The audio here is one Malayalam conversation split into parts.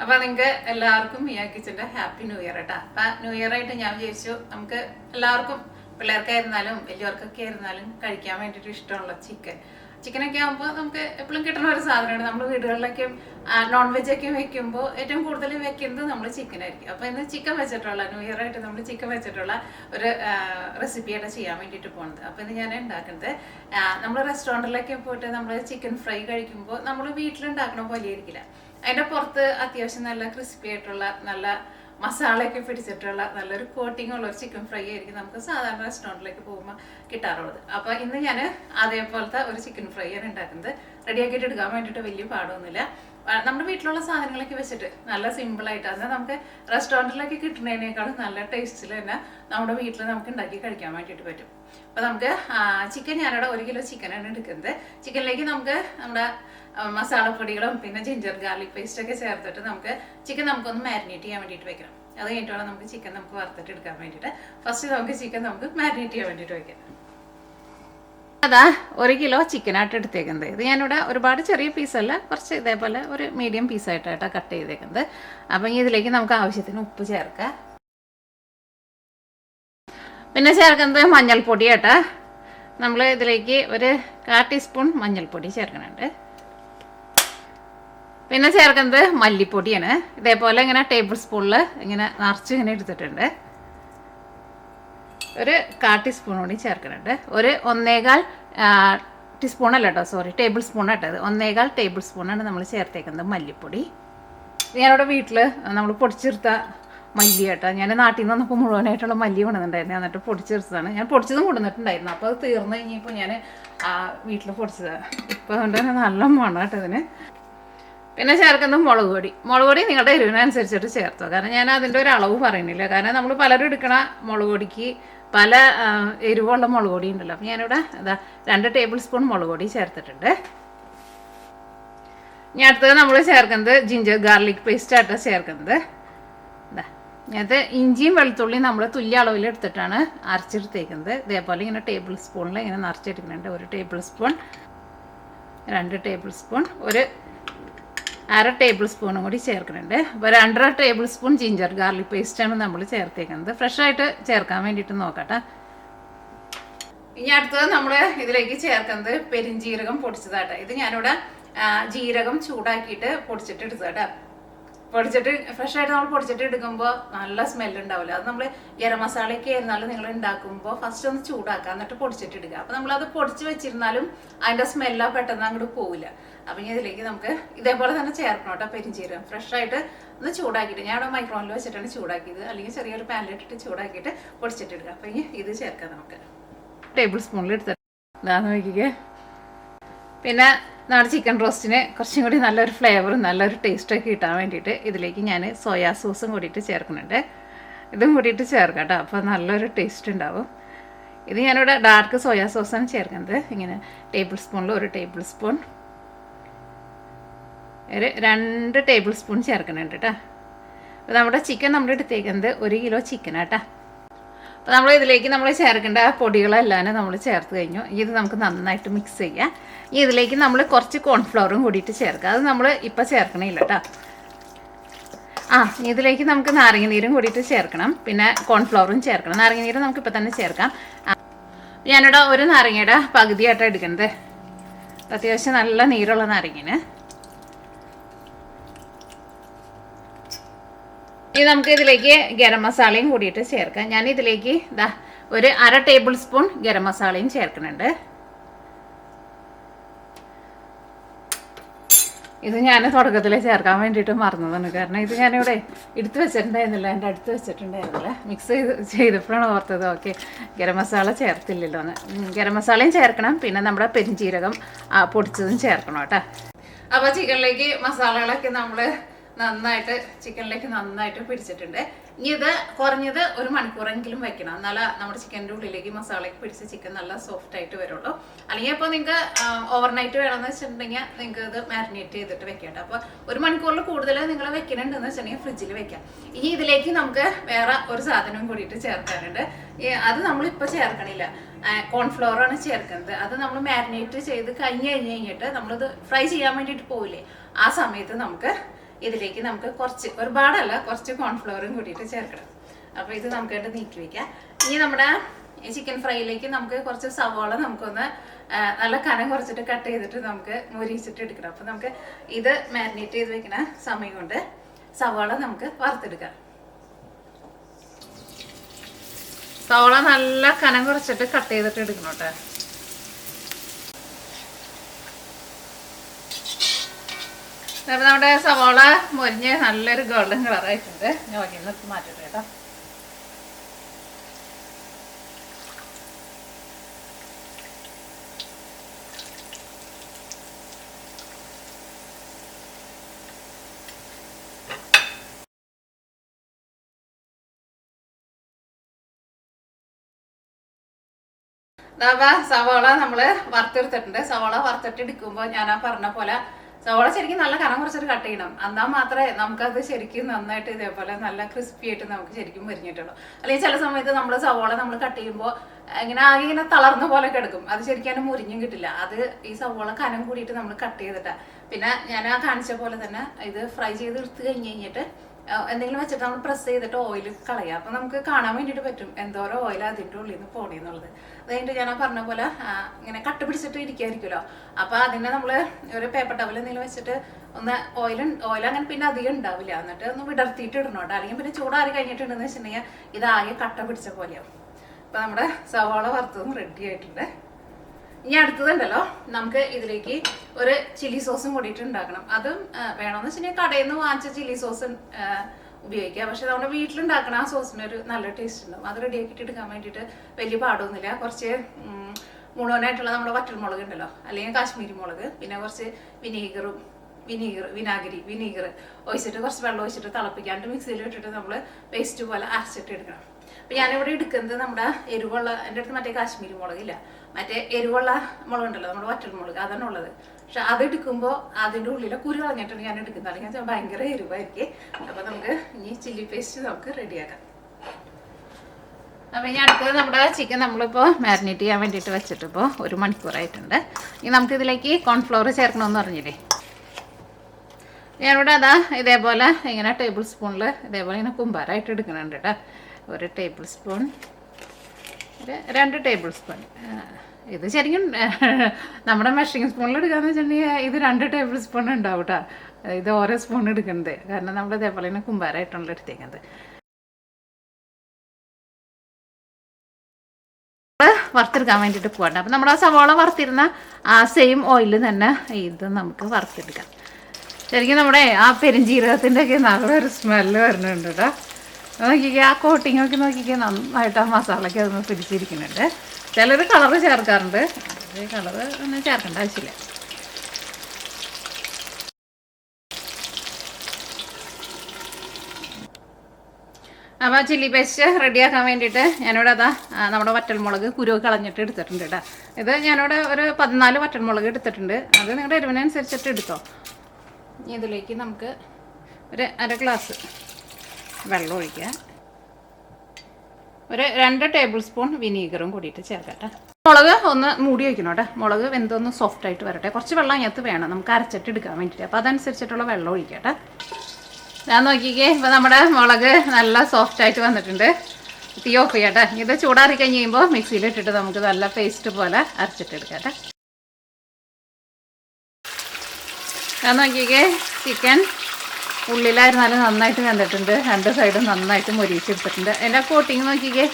അപ്പൊ നിങ്ങൾക്ക് എല്ലാവർക്കും മിയ ആക്കിച്ചിട്ട് ഹാപ്പി ന്യൂ ഇയർ കേട്ടോ. അപ്പൊ ന്യൂ ഇയർ ആയിട്ട് ഞാൻ വിചാരിച്ചു നമുക്ക് എല്ലാവർക്കും പിള്ളേർക്കായിരുന്നാലും വലിയവർക്കൊക്കെ ആയിരുന്നാലും കഴിക്കാൻ വേണ്ടിയിട്ട് ഇഷ്ടമുള്ള ചിക്കൻ. ചിക്കനൊക്കെ ആകുമ്പോൾ നമുക്ക് എപ്പോഴും കിട്ടുന്ന ഒരു സാധനമാണ്. നമ്മൾ വീടുകളിലൊക്കെ നോൺ വെജ് ഒക്കെ വെക്കുമ്പോൾ ഏറ്റവും കൂടുതൽ വെക്കുന്നത് നമ്മൾ ചിക്കൻ ആയിരിക്കും അപ്പോൾ ഇന്ന് ചിക്കൻ വെച്ചിട്ടുള്ള ന്യൂ ഇയർ ആയിട്ട് നമ്മൾ ചിക്കൻ വെച്ചിട്ടുള്ള ഒരു റെസിപ്പിയാണ് ചെയ്യാൻ വേണ്ടിയിട്ട് പോകുന്നത് അപ്പോൾ ഇന്ന് ഞാൻ ഉണ്ടാക്കുന്നത് നമ്മൾ റെസ്റ്റോറന്റിലൊക്കെ പോയിട്ട് നമ്മൾ ചിക്കൻ ഫ്രൈ കഴിക്കുമ്പോൾ നമ്മൾ വീട്ടിലുണ്ടാക്കണ പോലെ ആയിരിക്കില്ല. അതിന്റെ പുറത്ത് അത്യാവശ്യം നല്ല ക്രിസ്പി ആയിട്ടുള്ള നല്ല മസാലയൊക്കെ പിടിച്ചിട്ടുള്ള നല്ലൊരു കോട്ടിംഗ് ഉള്ള ഒരു ചിക്കൻ ഫ്രൈ ആയിരിക്കും നമുക്ക് സാധാരണ റെസ്റ്റോറന്റിലേക്ക് പോകുമ്പോൾ കിട്ടാറുള്ളത്. അപ്പോൾ ഇന്ന് ഞാൻ അതേപോലത്തെ ഒരു ചിക്കൻ ഫ്രൈ ആണ് ഉണ്ടാക്കുന്നത്. റെഡിയാക്കിയിട്ട് എടുക്കാൻ വേണ്ടിയിട്ട് വലിയ പാടൊന്നുമില്ല. നമ്മുടെ വീട്ടിലുള്ള സാധനങ്ങളൊക്കെ വെച്ചിട്ട് നല്ല സിമ്പിളായിട്ട് അത് നമുക്ക് റെസ്റ്റോറന്റിലൊക്കെ കിട്ടുന്നതിനേക്കാളും നല്ല ടേസ്റ്റിൽ തന്നെ നമ്മുടെ വീട്ടിൽ നമുക്ക് ഉണ്ടാക്കി കഴിക്കാൻ വേണ്ടിയിട്ട് പറ്റും. അപ്പോൾ നമുക്ക് ചിക്കൻ ഞാനിവിടെ ഒരു കിലോ ചിക്കനാണ് എടുക്കുന്നത്. ചിക്കനിലേക്ക് നമുക്ക് നമ്മുടെ മസാലപ്പൊടികളും പിന്നെ ജിഞ്ചർ ഗാർലിക് പേസ്റ്റ് ഒക്കെ ചേർത്തിട്ട് നമുക്ക് ചിക്കൻ നമുക്കൊന്ന് മാരിനേറ്റ് ചെയ്യാൻ വേണ്ടിയിട്ട് വെക്കണം. അത് കഴിഞ്ഞിട്ടാണ് നമുക്ക് ചിക്കൻ നമുക്ക് വറുത്തിട്ട് എടുക്കാൻ വേണ്ടിയിട്ട്. ഫസ്റ്റ് നമുക്ക് ചിക്കൻ നമുക്ക് മാരിനേറ്റ് ചെയ്യാൻ വേണ്ടിയിട്ട് വെക്കാം. അതാ ഒരു കിലോ ചിക്കൻ ചിക്കനായിട്ട് എടുത്തേക്കുന്നത്. ഇത് ഞാനിവിടെ ഒരുപാട് ചെറിയ പീസല്ല കുറച്ച് ഇതേപോലെ ഒരു മീഡിയം പീസായിട്ടാണ് കട്ട് ചെയ്തേക്കുന്നത്. അപ്പം ഇതിലേക്ക് നമുക്ക് ആവശ്യത്തിന് ഉപ്പ് ചേർക്കാം. പിന്നെ ചേർക്കുന്നത് മഞ്ഞൾപ്പൊടി കേട്ടോ നമ്മൾ ഇതിലേക്ക് ഒരു കാ ടീസ്പൂൺ മഞ്ഞൾപ്പൊടി ചേർക്കുന്നുണ്ട്. പിന്നെ ചേർക്കുന്നത് മല്ലിപ്പൊടിയാണ്. ഇതേപോലെ ഇങ്ങനെ ടേബിൾ സ്പൂണിൽ ഇങ്ങനെ നിറച്ച് ഇങ്ങനെ എടുത്തിട്ടുണ്ട്. ഒരു കാ ടീസ്പൂൺ കൂടി ചേർക്കുന്നുണ്ട്. ഒരു ഒന്നേകാൽ ടീസ്പൂൺ അല്ല കേട്ടോ സോറി ടേബിൾ സ്പൂൺ കേട്ടത് ഒന്നേകാൽ ടേബിൾ സ്പൂണാണ് നമ്മൾ ചേർത്തേക്കുന്നത് മല്ലിപ്പൊടി. ഞാനിവിടെ വീട്ടിൽ നമ്മൾ പൊടിച്ചെടുത്ത മല്ലി കേട്ടോ. ഞാൻ നാട്ടിൽ നിന്ന് വന്നപ്പോൾ മുഴുവനായിട്ടുള്ള മല്ലി കൊണ്ടുവന്നിട്ടുണ്ടായിരുന്നു. എന്നിട്ട് പൊടിച്ചെടുത്തതാണ്. ഞാൻ പൊടിച്ചതും കൊണ്ടുവന്നിട്ടുണ്ടായിരുന്നു. അപ്പോൾ അത് തീർന്നു കഴിഞ്ഞപ്പോൾ ഞാൻ വീട്ടിൽ പൊടിച്ചതാണ്. ഇപ്പോൾ അതുകൊണ്ട് തന്നെ നല്ല മണം കേട്ടോ ഇതിന്. പിന്നെ ചേർക്കുന്നത് മുളക് പൊടി. മുളക് പൊടി നിങ്ങളുടെ എരിവിനനുസരിച്ചിട്ട് ചേർത്തോ. കാരണം ഞാൻ അതിന്റെ ഒരു അളവ് പറയുന്നില്ല. കാരണം നമ്മൾ പലരും എടുക്കണ മുളക് പൊടിക്ക് പല എരിവുള്ള മുളക് പൊടി ഉണ്ടല്ലോ. അപ്പം ഞാനിവിടെ അതാ രണ്ട് ടേബിൾ സ്പൂൺ മുളക് പൊടി ചേർത്തിട്ടുണ്ട്. ഇനി അടുത്തത് നമ്മൾ ചേർക്കുന്നത് ജിഞ്ചർ ഗാർലിക് പേസ്റ്റ് ആയിട്ടാണ് ചേർക്കുന്നത്. ഇതാ ഇത് ഇഞ്ചിയും വെളുത്തുള്ളിയും നമ്മൾ തുല്യ അളവിൽ എടുത്തിട്ടാണ് അരച്ചെടുത്തേക്കുന്നത്. ഇതേപോലെ ഇങ്ങനെ ടേബിൾ സ്പൂണിൽ ഇങ്ങനെ നിറച്ചെടുക്കുന്നുണ്ട് ഒരു ടേബിൾ സ്പൂൺ രണ്ട് ടേബിൾ സ്പൂൺ ഒരു അര ടേബിൾ സ്പൂണും കൂടി ചേർക്കുന്നുണ്ട്. അപ്പോൾ രണ്ടര ടേബിൾ സ്പൂൺ ജിഞ്ചർ ഗാർലിക് പേസ്റ്റാണ് നമ്മൾ ചേർത്തേക്കുന്നത്. ഫ്രഷായിട്ട് ചേർക്കാൻ വേണ്ടിയിട്ട് നോക്കട്ടെ. ഇനി അടുത്തത് നമ്മൾ ഇതിലേക്ക് ചേർക്കുന്നത് പെരിഞ്ജീരകം പൊടിച്ചതാട്ടെ. ഇത് ഞാനിവിടെ ജീരകം ചൂടാക്കിയിട്ട് പൊടിച്ചിട്ട് എടുത്തതാട്ടെ. പൊടിച്ചിട്ട് ഫ്രഷ് ആയിട്ട് നമ്മൾ പൊടിച്ചിട്ട് എടുക്കുമ്പോൾ നല്ല സ്മെല്ല് ഉണ്ടാവില്ല അത് നമ്മൾ ഗരം മസാലയൊക്കെ ആയിരുന്നാലും നിങ്ങൾ ഉണ്ടാക്കുമ്പോൾ ഫസ്റ്റ് ഒന്ന് ചൂടാക്കുക എന്നിട്ട് പൊടിച്ചിട്ട് എടുക്കുക അപ്പോൾ നമ്മളത് പൊടിച്ച് വെച്ചിരുന്നാലും അതിന്റെ സ്മെല്ല പെട്ടെന്ന് അങ്ങോട്ട് പോവില്ല. അപ്പം ഇനി ഇതിലേക്ക് നമുക്ക് ഇതേപോലെ തന്നെ ചേർക്കണം കേട്ടോ പെരിഞ്ചീരകം. ഫ്രഷ് ആയിട്ട് ഒന്ന് ചൂടാക്കിയിട്ട് ഞാൻ ഇവിടെ മൈക്രോണിൽ വെച്ചിട്ടാണ് ചൂടാക്കിയത്. അല്ലെങ്കിൽ ചെറിയൊരു പാനിലിട്ടിട്ട് ചൂടാക്കിയിട്ട് പൊടിച്ചിട്ട് എടുക്കുക അപ്പം ഇനി ഇത് ചേർക്കാം നമുക്ക്. ടേബിൾ സ്പൂണിൽ എടുത്തിട്ട് ഇതാന്ന് നോക്കിക്കേ. പിന്നെ നമ്മുടെ ചിക്കൻ റോസ്റ്റിന് കുറച്ചും കൂടി നല്ലൊരു ഫ്ലേവറും നല്ലൊരു ടേസ്റ്റൊക്കെ കിട്ടാൻ വേണ്ടിയിട്ട് ഇതിലേക്ക് ഞാൻ സോയാ സോസും കൂടിയിട്ട് ചേർക്കുന്നുണ്ട്. ഇതും കൂടിയിട്ട് ചേർക്കാം കേട്ടോ. അപ്പോൾ നല്ലൊരു ടേസ്റ്റ് ഉണ്ടാവും. ഇത് ഞാനിവിടെ ഡാർക്ക് സോയാ സോസാണ് ചേർക്കുന്നത്. ഇങ്ങനെ ടേബിൾ സ്പൂണിൽ ഒരു ടേബിൾ സ്പൂൺ ഒരു രണ്ട് ടേബിൾ സ്പൂൺ ചേർക്കുന്നുണ്ട് കേട്ടോ. അപ്പോൾ നമ്മുടെ ചിക്കൻ നമ്മൾ എടുത്തേക്കുന്നത് ഒരു കിലോ ചിക്കനാട്ടാ അപ്പോൾ നമ്മൾ ഇതിലേക്ക് നമ്മൾ ചേർക്കേണ്ട പൊടികളെല്ലാം നമ്മൾ ചേർത്ത് കഴിഞ്ഞു. ഇത് നമുക്ക് നന്നായിട്ട് മിക്സ് ചെയ്യാം. ഇതിലേക്ക് നമ്മൾ കുറച്ച് കോൺഫ്ലവറും കൂടിയിട്ട് ചേർക്കുക അത് നമ്മൾ ഇപ്പോൾ ചേർക്കണില്ല കേട്ടോ ആ ഇതിലേക്ക് നമുക്ക് നാരങ്ങ നീരും കൂടിയിട്ട് ചേർക്കണം. പിന്നെ കോൺഫ്ലവറും ചേർക്കണം. നാരങ്ങ നീര് നമുക്ക് ഇപ്പോൾ തന്നെ ചേർക്കാം. ഞാനിവിടെ ഒരു നാരങ്ങയുടെ പകുതിയായിട്ടാണ് എടുക്കുന്നത് അത്യാവശ്യം നല്ല നീരുള്ള നാരങ്ങന്. ഇനി നമുക്ക് ഇതിലേക്ക് ഗരം മസാലയും കൂടിയിട്ട് ചേർക്കാം. ഞാൻ ഇതിലേക്ക് ഇതാ ഒരു അര ടേബിൾ സ്പൂൺ ഗരം മസാലയും ചേർക്കുന്നുണ്ട്. ഇത് ഞാൻ തുടക്കത്തിൽ ചേർക്കാൻ വേണ്ടിയിട്ട് മറന്നതാണ്. കാരണം ഇത് ഞാനിവിടെ എടുത്തു വെച്ചിട്ടുണ്ടായിരുന്നില്ല. എന്റെ അടുത്ത് വെച്ചിട്ടുണ്ടായിരുന്നില്ല. മിക്സ് ചെയ്ത് ചെയ്തപ്പോഴാണ് ഓർത്തത് ഓക്കെ ഗരം മസാല ചേർത്തില്ലല്ലോ എന്ന്. ഗരം മസാലയും ചേർക്കണം. പിന്നെ നമ്മുടെ പെരിഞ്ചീരകം പൊടിച്ചതും ചേർക്കണം കേട്ടോ. അപ്പോൾ ചിക്കനിലേക്ക് മസാലകളൊക്കെ നമ്മൾ നന്നായിട്ട് ചിക്കനിലേക്ക് നന്നായിട്ട് പിടിച്ചിട്ടുണ്ട്. ഇനി ഇത് കുറഞ്ഞത് ഒരു മണിക്കൂറെങ്കിലും വെക്കണം. എന്നാലേ നമ്മുടെ ചിക്കന്റെ ഉള്ളിലേക്ക് മസാലയ്ക്ക് പിടിച്ച് ചിക്കൻ നല്ല സോഫ്റ്റ് ആയിട്ട് വരുള്ളൂ. അല്ലെങ്കിൽ ഇപ്പോൾ നിങ്ങൾക്ക് ഓവർനൈറ്റ് വേണമെന്ന് വെച്ചിട്ടുണ്ടെങ്കിൽ നിങ്ങൾക്ക് ഇത് മാരിനേറ്റ് ചെയ്തിട്ട് വെക്കാം അപ്പോൾ ഒരു മണിക്കൂറിൽ കൂടുതൽ നിങ്ങൾ വെക്കണുണ്ടെന്ന് വെച്ചിട്ടുണ്ടെങ്കിൽ ഫ്രിഡ്ജിൽ വെക്കാം. ഇനി ഇതിലേക്ക് നമുക്ക് വേറെ ഒരു സാധനം കൂടിയിട്ട് ചേർക്കാനുണ്ട്. അത് നമ്മളിപ്പോൾ ചേർക്കണില്ല. കോൺഫ്ലവർ ആണ് ചേർക്കുന്നത്. അത് നമ്മൾ മാരിനേറ്റ് ചെയ്ത് കഴിഞ്ഞ് കഴിഞ്ഞ് കഴിഞ്ഞിട്ട് നമ്മളിത് ഫ്രൈ ചെയ്യാൻ വേണ്ടിയിട്ട് പോവില്ലേ? ആ സമയത്ത് നമുക്ക് ഇതിലേക്ക് നമുക്ക് കുറച്ച് ഒരുപാടല്ല കുറച്ച് കോൺഫ്ലവറും കൂടിയിട്ട് ചേർക്കണം. അപ്പോൾ ഇത് നമുക്കായിട്ട് നീക്കി വെക്കാം. ഇനി നമ്മുടെ ചിക്കൻ ഫ്രൈയിലേക്ക് നമുക്ക് കുറച്ച് സവാള നമുക്കൊന്ന് നല്ല കനം കുറച്ചിട്ട് കട്ട് ചെയ്തിട്ട് നമുക്ക് മുരിച്ചിട്ട് എടുക്കണം. അപ്പോൾ നമുക്ക് ഇത് മാരിനേറ്റ് ചെയ്ത് വെക്കുന്ന സമയം കൊണ്ട് സവാള നമുക്ക് വറുത്തെടുക്കാം. സവാള നല്ല കനം കുറച്ചിട്ട് കട്ട് ചെയ്തിട്ട് എടുക്കണം കേട്ടോ. അപ്പോൾ നമ്മുടെ സവാള മൊരിഞ്ഞ് നല്ലൊരു ഗോൾഡൻ കളറായിട്ടുണ്ട് ഞാൻ ഒരു നിർത്തി മാറ്റട്ടെ കേട്ടോ. സവോള നമ്മൾ വറുത്തെടുത്തിട്ടുണ്ട്. സവാള വറുത്തിട്ട് എടുക്കുമ്പോൾ ഞാൻ ആ പറഞ്ഞ പോലെ സവാള ശരിക്കും നല്ല കനം കുറച്ചിട്ട് കട്ട് ചെയ്യണം. എന്നാൽ മാത്രമേ നമുക്കത് ശരിക്കും നന്നായിട്ട് ഇതേപോലെ നല്ല ക്രിസ്പി ആയിട്ട് നമുക്ക് ശരിക്കും വരിഞ്ഞിട്ടുള്ളൂ അല്ലെങ്കിൽ ചില സമയത്ത് നമ്മൾ സവാള നമ്മൾ കട്ട് ചെയ്യുമ്പോൾ ഇങ്ങനെ ആകെ ഇങ്ങനെ തളർന്ന പോലെ കിടക്കും അത് ശരിക്കും അതിന് മുരിഞ്ഞും കിട്ടില്ല. അത് ഈ സവാള കനം കൂടിയിട്ട് നമ്മൾ കട്ട് ചെയ്തിട്ടാണ് പിന്നെ ഞാൻ ആ കാണിച്ച പോലെ തന്നെ ഇത് ഫ്രൈ ചെയ്ത് എടുത്ത് കഴിഞ്ഞ് കഴിഞ്ഞിട്ട് എന്തെങ്കിലും വെച്ചിട്ട് നമ്മൾ പ്രസ് ചെയ്തിട്ട് ഓയിൽ കളയുക. അപ്പം നമുക്ക് കാണാൻ വേണ്ടിയിട്ട് പറ്റും എന്തോരം ഓയിൽ അതിന്റെ ഉള്ളിൽ നിന്ന് പോണി എന്നുള്ളത്. അതുകഴിഞ്ഞിട്ട് ഞാൻ പറഞ്ഞ പോലെ ഇങ്ങനെ കട്ട് പിടിച്ചിട്ട് ഇരിക്കുമായിരിക്കുമല്ലോ അപ്പോൾ അതിനെ നമ്മൾ ഒരു പേപ്പർ ടവൽ എന്തെങ്കിലും വെച്ചിട്ട് ഒന്ന് ഓയിൽ ഓയിൽ അങ്ങനെ പിന്നെ അധികം ഉണ്ടാവില്ല. എന്നിട്ട് ഒന്ന് വിടർത്തിയിട്ട് ഇടണം കേട്ടോ. അല്ലെങ്കിൽ പിന്നെ ചൂടാറി കഴിഞ്ഞിട്ടുണ്ടെന്ന് വെച്ചിട്ടുണ്ടെങ്കിൽ ഇതാകെ കട്ട പിടിച്ച പോലെയാവും. അപ്പോൾ നമ്മുടെ സവാള വറുത്തതും റെഡി ആയിട്ടുണ്ട്. ഇനി അടുത്തതുണ്ടല്ലോ. നമുക്ക് ഇതിലേക്ക് ഒരു ചില്ലി സോസും കൂടിയിട്ട് ഉണ്ടാക്കണം. അതും വേണമെന്ന് വെച്ചിട്ടുണ്ടെങ്കിൽ കടയിൽ നിന്ന് വാങ്ങിച്ച ചില്ലി സോസ് ഉപയോഗിക്കുക ഉപയോഗിക്കാം. പക്ഷെ നമ്മുടെ വീട്ടിലുണ്ടാക്കണ ആ സോസിന് ഒരു നല്ല ടേസ്റ്റ് ഉണ്ടാവും. അത് റെഡി ആക്കിയിട്ട് എടുക്കാൻ വേണ്ടിയിട്ട് വലിയ പാടൊന്നുമില്ല. കുറച്ച് നമ്മുടെ നമ്മുടെ വറ്റൽമുളക് ഉണ്ടല്ലോ. അല്ലെങ്കിൽ കാശ്മീരി മുളക് പിന്നെ കുറച്ച് വിനീഗറും വിനീഗർ വിനാഗിരി വിനീഗർ ഒഴിച്ചിട്ട് കുറച്ച് വെള്ളം ഒഴിച്ചിട്ട് തിളപ്പിക്കാണ്ട് മിക്സിയിൽ ഇട്ടിട്ട് നമ്മൾ പേസ്റ്റ് പോലെ അരച്ചിട്ട് എടുക്കണം. അപ്പം ഞാനിവിടെ എടുക്കുന്നത് നമ്മുടെ എരിവുള്ള എന്റെ അടുത്ത് മറ്റേ കാശ്മീരി മുളകില്ല മറ്റേ എരിവുള്ള മുളകുണ്ടല്ലോ നമ്മുടെ വറ്റൽ മുളക് അതാണ് ഉള്ളത്. പക്ഷെ അത് എടുക്കുമ്പോൾ അതിന്റെ ഉള്ളിലെ കുരു കളഞ്ഞിട്ടാണ് ഞാൻ എടുക്കുന്നത്. അല്ലെങ്കിൽ ഞാൻ ഭയങ്കര എരിവായിരിക്കും. അപ്പോൾ നമുക്ക് ഇനി ചില്ലി പേസ്റ്റ് നമുക്ക് റെഡിയാക്കാം. അപ്പം ഇനി അടുത്തത് നമ്മുടെ ചിക്കൻ നമ്മളിപ്പോൾ മാരിനേറ്റ് ചെയ്യാൻ വേണ്ടിയിട്ട് വെച്ചിട്ട് ഇപ്പോൾ ഒരു മണിക്കൂറായിട്ടുണ്ട്. ഇനി നമുക്ക് ഇതിലേക്ക് കോൺഫ്ലവർ ചേർക്കണമെന്ന് പറഞ്ഞില്ലേ? ഞാനിവിടെ അതാ ഇതേപോലെ ഇങ്ങനെ ടേബിൾ സ്പൂണിൽ ഇതേപോലെ ഇങ്ങനെ കുമ്പാരായിട്ട് എടുക്കുന്നുണ്ട് കേട്ടോ. ഒരു ടേബിൾ സ്പൂൺ ഒരു രണ്ട് ടേബിൾ സ്പൂൺ ഇത് ശരിക്കും നമ്മുടെ മെഷറിംഗ് സ്പൂണിൽ എടുക്കാന്ന് വെച്ചിട്ടുണ്ടെങ്കിൽ ഇത് രണ്ട് ടേബിൾ സ്പൂൺ ഉണ്ടാവും കേട്ടോ ഇത് ഓരോ സ്പൂൺ എടുക്കുന്നത് കാരണം നമ്മൾ ഇതേപോലെ തന്നെ കുമ്പാരമായിട്ടുള്ള എടുത്തേക്കുന്നത് വറുത്തെടുക്കാൻ വേണ്ടിയിട്ട് പോകണ്ട അപ്പം നമ്മൾ ആ സവാള വറുത്തിരുന്ന ആ സെയിം ഓയിൽ തന്നെ ഇത് നമുക്ക് വറുത്തെടുക്കാം. ശരിക്കും നമ്മുടെ ആ പെരുംജീരകത്തിന്റെ ഒക്കെ നല്ലൊരു സ്മെല്ല് വരുന്നുണ്ട് കേട്ടോ നോക്കിക്കേ ആ കോട്ടിങ് ഒക്കെ നോക്കിക്കേ നന്നായിട്ട് ആ മസാലയ്ക്ക് അതൊന്ന് പിടിച്ചിരിക്കുന്നുണ്ട്. ചിലർ കളറ് ചേർക്കാറുണ്ട്. കളർ ഒന്നും ചേർക്കേണ്ട ആവശ്യമില്ല. അപ്പോൾ ചില്ലി പേസ്റ്റ് റെഡിയാക്കാൻ വേണ്ടിയിട്ട് ഞാനിവിടെ അതാ ആ, നമ്മുടെ വറ്റൽമുളക് കുരു കളഞ്ഞിട്ട് എടുത്തിട്ടുണ്ട് കേട്ടോ ഇത് ഞാനിവിടെ ഒരു പതിനാല് വറ്റൽമുളക് എടുത്തിട്ടുണ്ട്. അത് നിങ്ങളുടെ എരിവിനനുസരിച്ചിട്ട് എടുത്തോ. ഇതിലേക്ക് നമുക്ക് ഒരു അര ഗ്ലാസ് വെള്ളം ഒഴിക്കുക. ഒരു രണ്ട് ടേബിൾ സ്പൂൺ വിനീഗറും കൂടിയിട്ട് ചേർക്കട്ടെ മുളക് ഒന്ന് മൂടി വയ്ക്കണം കേട്ടോ മുളക് വെന്തൊന്ന് സോഫ്റ്റ് ആയിട്ട് വരട്ടെ. കുറച്ച് വെള്ളം അതിനകത്ത് വേണം. നമുക്ക് അരച്ചിട്ട് എടുക്കാൻ വേണ്ടിയിട്ട്. അപ്പോൾ അതനുസരിച്ചിട്ടുള്ള വെള്ളം ഒഴിക്കട്ടെ ഞാൻ നോക്കിക്കേ. ഇപ്പം നമ്മുടെ മുളക് നല്ല സോഫ്റ്റ് ആയിട്ട് വന്നിട്ടുണ്ട്. തീ ഓഫ് ചെയ്യട്ടെ ഇത് ചൂടാറി കഴിഞ്ഞ് കഴിയുമ്പോൾ മിക്സിയിൽ ഇട്ടിട്ട് നമുക്ക് നല്ല പേസ്റ്റ് പോലെ അരച്ചിട്ട് എടുക്കട്ടെ ഞാൻ നോക്കിക്കേ. ചിക്കൻ ഉള്ളിലായിരുന്നാലും നന്നായിട്ട് വെന്തിട്ടുണ്ട്. രണ്ട് സൈഡും നന്നായിട്ട് മൊരിച്ചെടുത്തിട്ടുണ്ട് എന്റെ കോട്ടിങ് നോക്കിക്കേ.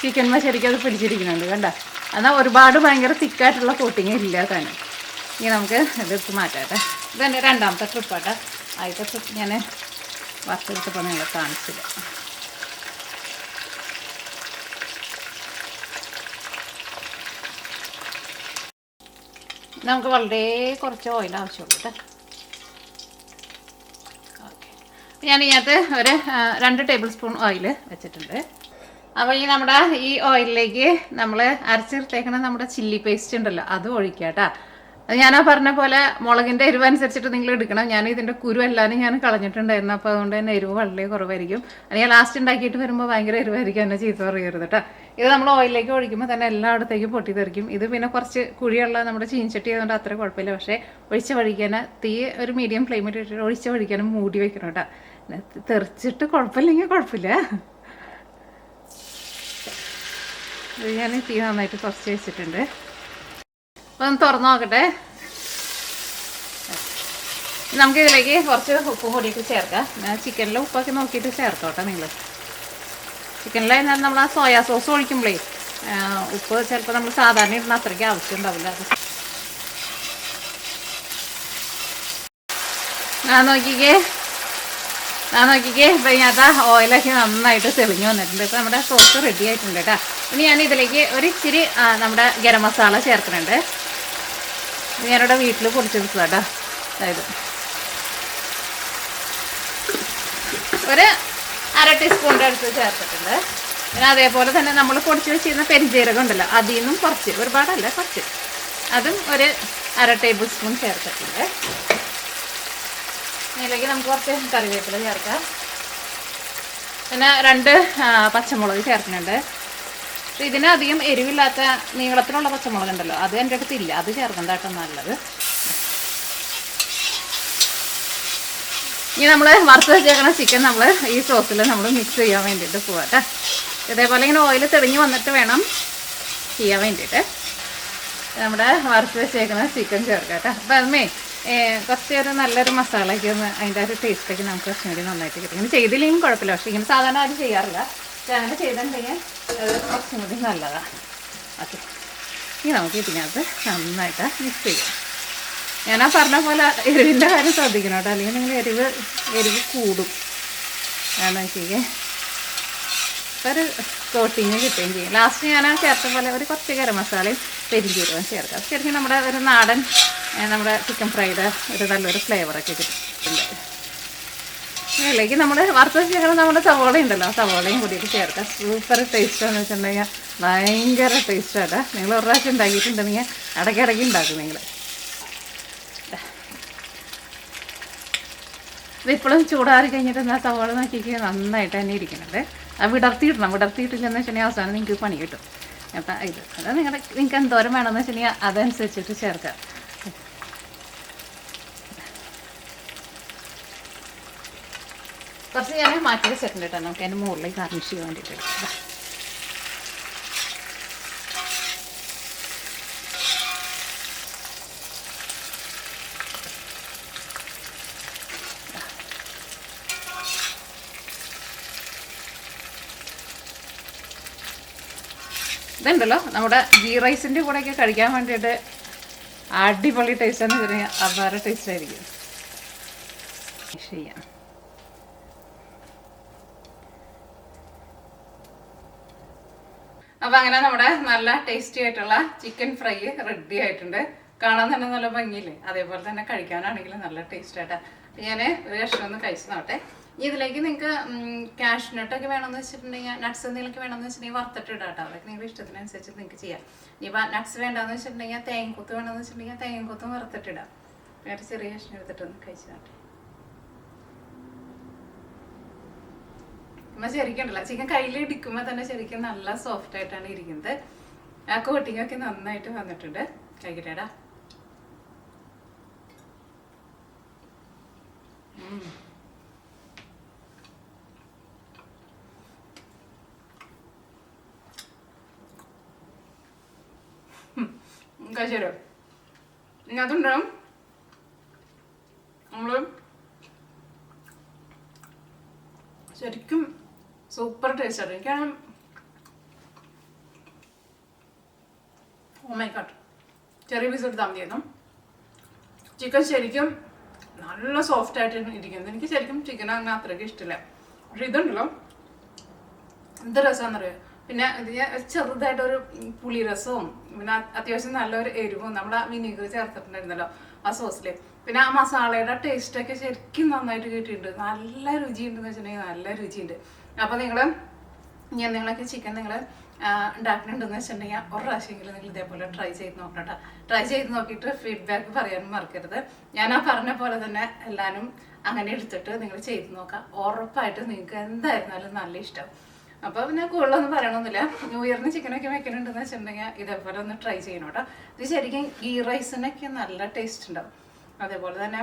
ചിക്കൻ ശരിക്കും അത് പിടിച്ചിരിക്കുന്നുണ്ട്. കണ്ട? എന്നാൽ ഒരുപാട് ഭയങ്കര തിക്കായിട്ടുള്ള കോട്ടിങ് ഇല്ല തന്നെ ഇനി നമുക്ക് ഇതെടുത്ത് മാറ്റാട്ടെ ഇതെന്റെ രണ്ടാമത്തെ ട്രിപ്പാട്ടെ ആദ്യത്തെ ട്രിപ്പ് ഞാൻ വറുത്തെടുത്തപ്പോൾ നിങ്ങളെ കാണിച്ചില്ല. നമുക്ക് വളരെ കുറച്ച് ഓയിൽ ആവശ്യമുള്ളൂ കേട്ടോ ഓക്കെ ഞാൻ ഇതിനകത്ത് ഒരു രണ്ട് ടേബിൾ സ്പൂൺ ഓയിൽ വെച്ചിട്ടുണ്ട്. അപ്പോൾ ഈ നമ്മുടെ ഈ ഓയിലിലേക്ക് നമ്മൾ അരച്ചിർത്തേക്കണ നമ്മുടെ ചില്ലി പേസ്റ്റ് ഉണ്ടല്ലോ അത് ഒഴിക്കുക കേട്ടോ ഞാൻ പറഞ്ഞ പോലെ മുളകിന്റെ എരിവ് അനുസരിച്ചിട്ട് നിങ്ങൾ എടുക്കണം. ഞാൻ ഇതിന്റെ കുരു എല്ലാവരും ഞാൻ കളഞ്ഞിട്ടുണ്ടായിരുന്നു. അപ്പോൾ അതുകൊണ്ട് തന്നെ എരിവ് വളരെ കുറവായിരിക്കും. അല്ലെങ്കിൽ ലാസ്റ്റ് ഉണ്ടാക്കിയിട്ട് വരുമ്പോൾ ഭയങ്കര എരിവായിരിക്കും എന്നെ ചീത്ത പറയരുത് കേട്ടോ ഇത് നമ്മൾ ഓയിലിലേക്ക് ഒഴിക്കുമ്പോൾ തന്നെ എല്ലായിടത്തേക്കും പൊട്ടിത്തെറിക്കും. ഇത് പിന്നെ കുറച്ച് കുഴിയുള്ള നമ്മുടെ ചീഞ്ചട്ടി ആയതുകൊണ്ട് അത്ര കുഴപ്പമില്ല. പക്ഷേ ഒഴിച്ച് വഴിക്കാൻ തീ ഒരു മീഡിയം ഫ്ലെയിമിൽ ഒഴിച്ച് വഴിക്കാനും മൂടി വെക്കണം കേട്ടോ തെറിച്ചിട്ട് കുഴപ്പമില്ലെങ്കിൽ കുഴപ്പമില്ല. ഞാൻ തീ നന്നായിട്ട് കുറച്ച് വെച്ചിട്ടുണ്ട്. അപ്പോൾ ഒന്ന് തുറന്നു നോക്കട്ടെ. നമുക്ക് ഇതിലേക്ക് കുറച്ച് ഉപ്പും കൂടിയിട്ട് ചേർക്കാം. ഞാൻ ചിക്കനിലെ ഉപ്പൊക്കെ നോക്കിയിട്ട് ചേർത്തോട്ടെ നിങ്ങൾ ചിക്കനിലെ നമ്മൾ ആ സോയാ സോസ് ഒഴിക്കുമ്പോഴേ ഉപ്പ് ചിലപ്പോൾ നമ്മൾ സാധാരണ ഇടുന്ന അത്രയ്ക്ക് ആവശ്യം ഉണ്ടാവില്ല. അത് ഞാൻ നോക്കിക്കേ. ഞാൻ നോക്കിക്കേ. ഇപ്പം ഇതിനകത്ത് ഓയിലൊക്കെ നന്നായിട്ട് തെളിഞ്ഞു വന്നിട്ടുണ്ട്. ഇപ്പം നമ്മുടെ സോസ് റെഡി ആയിട്ടുണ്ട് കേട്ടോ ഇനി ഞാൻ ഇതിലേക്ക് ഒരു ഇച്ചിരി നമ്മുടെ ഗരം മസാല ചേർക്കുന്നുണ്ട്. ഇത് ഞാനിവിടെ വീട്ടിൽ പൊടിച്ചു വെച്ചതാ കേട്ടോ അതായത് ഒരു അര ടീസ്പൂണിന്റെ അടുത്ത് ചേർത്തിട്ടുണ്ട്. പിന്നെ അതേപോലെ തന്നെ നമ്മൾ പൊടിച്ച് വെച്ചിരുന്ന പെരിഞ്ജീരകം ഉണ്ടല്ലോ അതിൽ നിന്നും കുറച്ച് ഒരുപാടല്ല കുറച്ച്. അതും ഒരു അര ടേബിൾ സ്പൂൺ ചേർത്തിട്ടുണ്ട്. ഇതിലേക്ക് നമുക്ക് കുറച്ച് കറിവേപ്പില ചേർക്കാം. പിന്നെ രണ്ട് പച്ചമുളക് ചേർക്കുന്നുണ്ട്. പക്ഷെ ഇതിനധികം എരിവില്ലാത്ത നീളത്തിലുള്ള പച്ചമുളക് ഉണ്ടല്ലോ അത് എന്റെ അടുത്ത് ഇല്ല. അത് ചേർക്കുന്നതാട്ടോ നല്ലത്. ഇനി നമ്മൾ വറുത്ത് വെച്ചേക്കുന്ന ചിക്കൻ നമ്മൾ ഈ സോസിൽ നമ്മൾ മിക്സ് ചെയ്യാൻ വേണ്ടിയിട്ട് പോകട്ടെ ഇതേപോലെ ഇങ്ങനെ ഓയിൽ തെളിഞ്ഞ് വന്നിട്ട് വേണം ചെയ്യാൻ വേണ്ടിയിട്ട്. നമ്മുടെ വറുത്ത് വെച്ചേക്കുന്ന ചിക്കൻ ചേർക്കാം കേട്ടോ അപ്പം കുറച്ച് ഒരു നല്ലൊരു മസാലയ്ക്ക് ഒന്ന് അതിന്റെ ഒരു ടേസ്റ്റൊക്കെ നമുക്ക് കുറച്ചും കൂടി നന്നായിട്ട് കിട്ടും. ഇങ്ങനെ ചെയ്തില്ലെങ്കിലും കുഴപ്പമില്ല. പക്ഷേ ഇങ്ങനെ സാധാരണ ആരും ചെയ്യാറില്ല. പക്ഷേ അങ്ങനെ ചെയ്തിട്ടുണ്ടെങ്കിൽ കുറച്ചും കൂടി നല്ലതാണ് ഓക്കെ. ഇനി നമുക്ക് ഇതിനകത്ത് നന്നായിട്ട് മിക്സ് ചെയ്യാം. ഞാൻ ആ പറഞ്ഞ പോലെ എരിവിന്റെ കാര്യം ശ്രദ്ധിക്കണം കേട്ടോ. അല്ലെങ്കിൽ നിങ്ങൾ എരിവ് എരിവ് കൂടും. കാരണം വെച്ചേ ഒരു കോട്ടിങ് കിട്ടുകയും ചെയ്യും. ലാസ്റ്റ് ഞാൻ ചേർത്ത പോലെ ഒരു കുറച്ച് ഗരം മസാലയും പെരിഞ്ചീരകം ചേർക്കാം. ശരിക്കും നമ്മുടെ ഒരു നാടൻ നമ്മുടെ ചിക്കൻ ഫ്രൈഡ് ഒരു നല്ലൊരു ഫ്ലേവറൊക്കെ കിട്ടിയിട്ടുണ്ട് ഇതിലേക്ക് നമ്മൾ വറുത്ത ചേർക്കണം നമ്മുടെ സവോള ഉണ്ടല്ലോ ആ സവോളയും കൂടിയിട്ട് ചേർക്കാം. സൂപ്പർ ടേസ്റ്റാന്ന് വെച്ചിട്ടുണ്ടെങ്കിൽ ഭയങ്കര ടേസ്റ്റാണ് നിങ്ങൾ ഒരു പ്രാവശ്യം ഉണ്ടാക്കിയിട്ടുണ്ടെങ്കിൽ ഇടയ്ക്കിടയ്ക്ക് ഉണ്ടാക്കും നിങ്ങൾ. ഇതിപ്പോഴും ചൂടാറി കഴിഞ്ഞിട്ട് എന്നാൽ സവോള നോക്കിക്ക് നന്നായിട്ട് തന്നെ ഇരിക്കുന്നുണ്ട്. അത് വിടർത്തിയിടണം. വിടർത്തിയിട്ടില്ലെന്ന് വെച്ചിട്ടുണ്ടെങ്കിൽ അവസാനം നിങ്ങൾക്ക് പണി കിട്ടും. അപ്പം ഇത് അത് നിങ്ങളുടെ നിങ്ങൾക്ക് എന്തോരം വേണമെന്ന് വെച്ചിട്ടുണ്ടെങ്കിൽ അതനുസരിച്ചിട്ട് ചേർക്കാം. കുറച്ച് ഞാൻ മാറ്റി വെച്ചിട്ടുണ്ട് കേട്ടോ നമുക്ക് അതിന്റെ മുകളിലേക്ക് ഗാർണിഷ് ചെയ്യാൻ വേണ്ടിയിട്ട്. ഇതുണ്ടല്ലോ നമ്മുടെ ഗീ റൈസിന്റെ കൂടെയൊക്കെ കഴിക്കാൻ വേണ്ടിയിട്ട് അടിപൊളി ടേസ്റ്റ് എന്ന് വെച്ചിട്ടുണ്ടെങ്കിൽ അപാര ടേസ്റ്റ് ആയിരിക്കും. ചെയ്യാം. അപ്പൊ അങ്ങനെ നമ്മുടെ നല്ല ടേസ്റ്റി ആയിട്ടുള്ള ചിക്കൻ ഫ്രൈ റെഡി ആയിട്ടുണ്ട്. കാണാൻ തന്നെ നല്ല ഭംഗിയില്ലേ? അതേപോലെ തന്നെ കഴിക്കാനാണെങ്കിലും നല്ല ടേസ്റ്റ് ആയിട്ടാ. ഞാൻ ഒരു കഷ്ണം ഒന്ന് കഴിച്ചു നോട്ടെ ഇതിലേക്ക് നിങ്ങൾക്ക് ക്യാഷ് നട്ടൊക്കെ വേണമെന്ന് വെച്ചിട്ടുണ്ടെങ്കിൽ നട്ട്സ് എന്തെങ്കിലുമൊക്കെ വേണമെന്ന് വെച്ചിട്ടുണ്ടെങ്കിൽ വറുത്തിട്ട് ഇടാം കേട്ടോ അതൊക്കെ നിങ്ങളുടെ ഇഷ്ടത്തിനനുസരിച്ച് നിങ്ങൾക്ക് ചെയ്യാം. ഇനിയിപ്പോൾ നട്ട്സ് വേണ്ടെന്ന് വെച്ചിട്ടുണ്ടെങ്കിൽ തേങ്ങക്കൂത്ത് വേണമെന്ന് വെച്ചിട്ടുണ്ടെങ്കിൽ വറുത്തിട്ട് വറുത്തിട്ടിടാം വേറെ ചെറിയ കഷ്ണം എടുത്തിട്ടൊന്ന് കഴിച്ചു നോട്ടെ നമ്മ ശരിക്കും ഉണ്ടല്ലോ ചിക്കൻ കയ്യിൽ ഇടിക്കുമ്പോൾ തന്നെ ശരിക്കും നല്ല സോഫ്റ്റ് ആയിട്ടാണ് ഇരിക്കുന്നത്. ആ കോട്ടിംഗ് ഒക്കെ നന്നായിട്ട് വന്നിട്ടുണ്ട്. കഴിക്കട്ടേടാ. ശരിക്കും സൂപ്പർ ടേസ്റ്റ് ആണ് എനിക്കാണ് ഓ മൈ ഗോഡ് ചെറിയ പീസ് എടുത്താൽ മതിയായിരുന്നു. ചിക്കൻ ശരിക്കും നല്ല സോഫ്റ്റ് ആയിട്ട് ഇരിക്കുന്നത് എനിക്ക് ശരിക്കും ചിക്കൻ അങ്ങനെ അത്രയ്ക്ക് ഇഷ്ടമില്ല പക്ഷെ ഇതുണ്ടല്ലോ. എന്ത് രസമാണെന്നറിയോ പിന്നെ ഇതിന് ചെറുതായിട്ടൊരു പുളി രസവും പിന്നെ അത് അത്യാവശ്യം നല്ലൊരു എരിവും നമ്മൾ ആ വിനീഗർ ചേർത്തിട്ടുണ്ടായിരുന്നല്ലോ. ആ സോസിൽ പിന്നെ ആ മസാലയുടെ ടേസ്റ്റ് ഒക്കെ ശരിക്കും നന്നായിട്ട് കിട്ടിയിട്ടുണ്ട്. നല്ല രുചിയുണ്ടെന്ന് വെച്ചിട്ടുണ്ടെങ്കിൽ നല്ല രുചിയുണ്ട്. അപ്പോൾ നിങ്ങൾ ഞാൻ നിങ്ങളൊക്കെ ചിക്കൻ നിങ്ങൾ ഉണ്ടാക്കുന്നുണ്ടെന്ന് വെച്ചിട്ടുണ്ടെങ്കിൽ ഒരു പ്രാവശ്യമെങ്കിലും നിങ്ങൾ ഇതേപോലെ ട്രൈ ചെയ്ത് നോക്കണം ട്രൈ ചെയ്ത് നോക്കിയിട്ട് ഫീഡ്ബാക്ക് പറയാനും മറക്കരുത്. ഞാൻ ആ പറഞ്ഞ പോലെ തന്നെ എല്ലാവരും അങ്ങനെ എടുത്തിട്ട് നിങ്ങൾ ചെയ്ത് നോക്കാം. ഉറപ്പായിട്ട് നിങ്ങൾക്ക് എന്തായിരുന്നാലും നല്ല ഇഷ്ടം. അപ്പോൾ പിന്നെ കൂടുതലൊന്നും പറയണമെന്നില്ല ന്യൂ ഇയറിന് ചിക്കനൊക്കെ വെക്കണുണ്ടെന്ന് വെച്ചിട്ടുണ്ടെങ്കിൽ ഇതേപോലെ ഒന്ന് ട്രൈ ചെയ്യണം കേട്ടോ. ഇത് ശരിക്കും ഗീ റൈസിനൊക്കെ നല്ല ടേസ്റ്റ് ഉണ്ടാവും. അതേപോലെ തന്നെ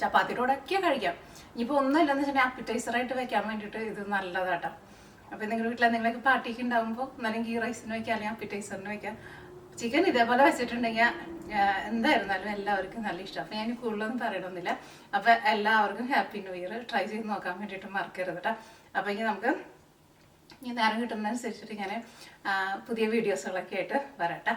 ചപ്പാത്തിയുടെ കൂടെ ഒക്കെ കഴിക്കാം. ഇനിയിപ്പോൾ ഒന്നുമില്ലെന്ന് വെച്ചിട്ടുണ്ടെങ്കിൽ അപ്പിറ്റൈസറായിട്ട് വെക്കാൻ വേണ്ടിയിട്ട് ഇത് നല്ലതാട്ടോ അപ്പോൾ നിങ്ങളുടെ വീട്ടിൽ എന്തെങ്കിലുമൊക്കെ പാർട്ടിക്ക് ഉണ്ടാകുമ്പോൾ എന്നാലും ഗീ റൈസിന് വെക്കാം അല്ലെങ്കിൽ അപ്പിറ്റൈസറിന് വയ്ക്കാം ചിക്കൻ ഇതേപോലെ വെച്ചിട്ടുണ്ടെങ്കിൽ എന്തായിരുന്നാലും എല്ലാവർക്കും നല്ല ഇഷ്ടം. അപ്പോൾ ഞാൻ കൂടുതലൊന്നും പറയണമെന്നില്ല അപ്പോൾ എല്ലാവർക്കും ഹാപ്പി ന്യൂ ഇയർ ട്രൈ ചെയ്ത് നോക്കാൻ വേണ്ടിയിട്ട് മറക്കരുത് കേട്ടോ. അപ്പോൾ ഇനി നമുക്ക് ഇനി നേരം കിട്ടുന്നതനുസരിച്ചിട്ട് ഞാൻ പുതിയ വീഡിയോസുകളൊക്കെ ആയിട്ട് വരാം ട്ടാ.